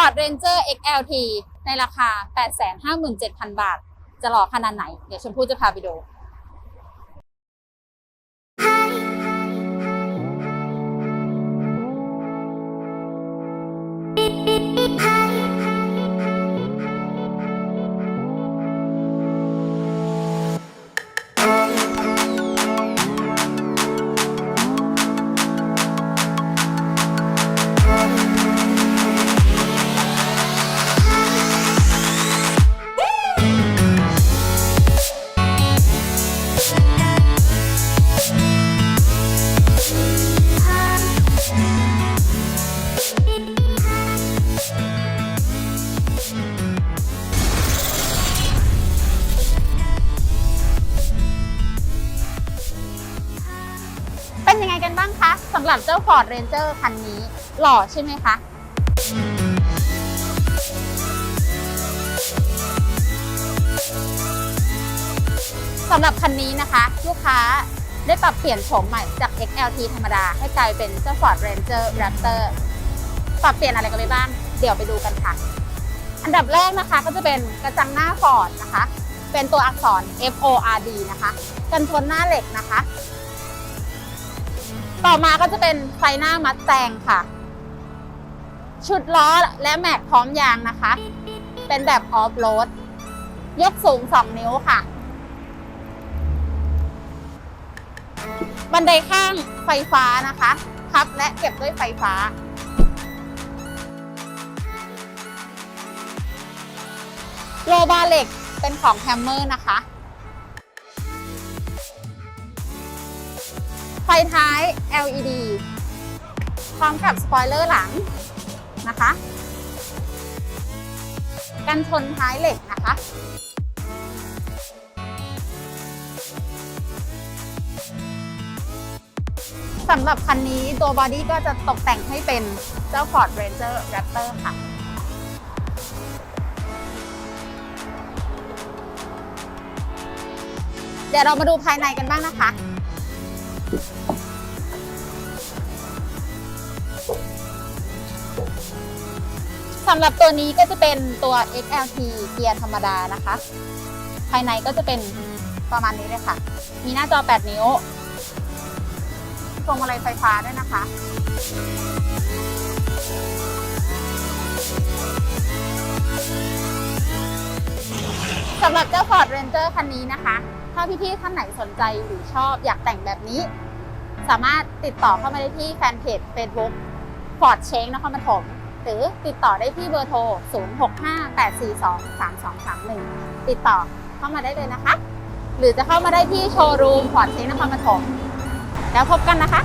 Ford Ranger XLT ในราคา 857,000 บาท จะหล่อขนาดไหน เดี๋ยวชมพู่จะพาไปดูำหรับเจ้า Ford Ranger คันนี้ หล่อใช่ไหมคะสำหรับคันนี้นะคะ ลูกค้าได้ปรับเปลี่ยนโฉมใหม่จาก XLT ธรรมดา ให้กลายเป็นเจ้า Ford Ranger Raptor ปรับเปลี่ยนอะไรกันไปบ้าง เดี๋ยวไปดูกันค่ะ อันดับแรกนะคะก็จะเป็นกระจังหน้า Ford นะคะ เป็นตัวอักษร F O R D นะคะ กันชนหน้าเหล็กนะคะ ต่อมาก็จะเป็นไฟหน้ามัดแตงค่ะ ชุดล้อและแม็กพร้อมยางนะคะ เป็นแบบออฟโรด ยกสูง 2 นิ้วค่ะ บันไดข้างไฟฟ้านะคะพับและเก็บด้วยไฟฟ้าโลบาร์เหล็กเป็นของแฮมเมอร์นะคะ ไฟท้าย LED พร้อมกับสปอยเลอร์หลังนะคะ กันชนท้ายเหล็กนะคะสำหรับคันนี้ตัวบอดี้ก็จะตกแต่งให้เป็นเจ้า Ford Ranger Raptor ค่ะ เดี๋ยวเรามาดูภายในกันบ้างนะคะ สำหรับตัวนี้ก็จะเป็นตัว XLT เกียร์ธรรมดานะคะ ภายในก็จะเป็นประมาณนี้เลยค่ะ มีหน้าจอ 8 นิ้วพวงมาลัยไฟฟ้าด้วยนะคะ สำหรับเจ้า Ford Ranger คันนี้นะคะ ถ้าพี่ๆท่านไหนสนใจหรือชอบอยากแต่งแบบนี้ สามารถติดต่อเข้ามาได้ที่แฟนเพจ Facebook Ford Change นครปฐม หรือติดต่อได้ที่เบอร์โทร 0658423231 ติดต่อเข้ามาได้เลยนะคะ หรือจะเข้ามาได้ที่โชว์รูมพอร์ตเซนครปฐมแล้วพบกันนะคะ